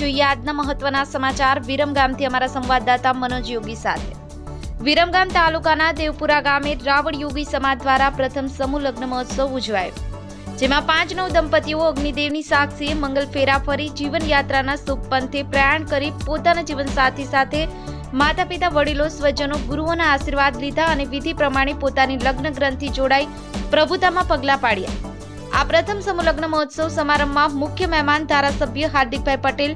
જોઈએ આજના મહત્વના સમાચાર. વિરમગામથી અમારા સંવાદદાતા મનોજ યોગી સાથે. વિરમગામ તાલુકાના દેવપુરા ગામે રાવણ યોગી સમાજ દ્વારા પ્રથમ સમૂહ લગ્ન મહોત્સવ ઉજવાયો. જેમાં પાંચ નવ દંપતીઓ અગ્નિદેવની સાક્ષીએ મંગલ ફેરા ફરી જીવનયાત્રાના શુભ પંથે પ્રયાણ કરી પોતાના જીવનસાથી સાથે માતા પિતા વડીલો સ્વજનો ગુરુઓના આશીર્વાદ લીધા અને વિધિ પ્રમાણે પોતાની લગ્ન ગ્રંથિ જોડાઈ પ્રભુતામાં પગલાં પાડ્યા. આ પ્રથમ સમૂહ મહોત્સવ સમારંભમાં મુખ્ય મહેમાન ધારાસભ્ય હાર્દિકભાઈ પટેલ,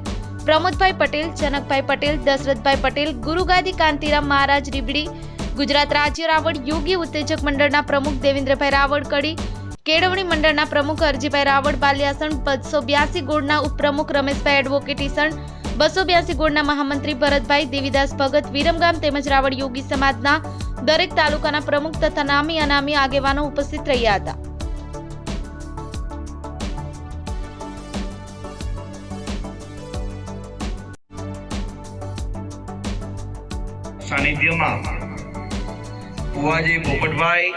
પ્રમોદભાઈ પટેલ જનકભાઈ પટેલ, દશરથભાઈ પટેલ, ગુરુગાદી કાંતિરામ મહારાજ રીબડી, ગુજરાત રાજ્ય રાવળ યોગી ઉત્તેજક મંડળના પ્રમુખ દેવેન્દ્રભાઈ રાવળ કડી, કેળવણી મંડળના પ્રમુખ અરજીભાઈ રાવળ, બાલિયાસણ બસો બ્યાસી ગોળના ઉપપ્રમુખ રમેશભાઈ એડવોકેટ ઈસણ, બસો બ્યાસી ગોળના મહામંત્રી ભરતભાઈ દેવીદાસ ભગત, વિરમગામ તેમજ રાવળ યોગી સમાજના દરેક તાલુકાના પ્રમુખ તથા નામી અનામી આગેવાનો ઉપસ્થિત રહ્યા હતા. સાનિધ્યમાં ભુવાજી પોપટભાઈ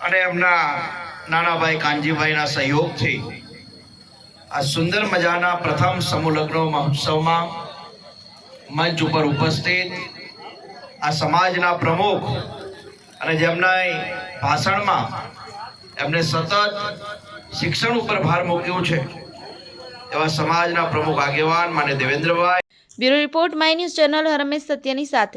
અને એમના નાનાભાઈ કાનજીભાઈના સહયોગથી આ સુંદર મજાના પ્રથમ સમૂહ લગ્ન મહોત્સવમાં મંચ ઉપર ઉપસ્થિત આ સમાજના પ્રમુખ અને જેમના ભાષણમાં એમને સતત શિક્ષણ ઉપર ભાર મૂક્યો છે. એવા સમાજના પ્રમુખ આગેવાન માને Devendrabhai bureau report my news channel Harmesh સત્યની સાથે.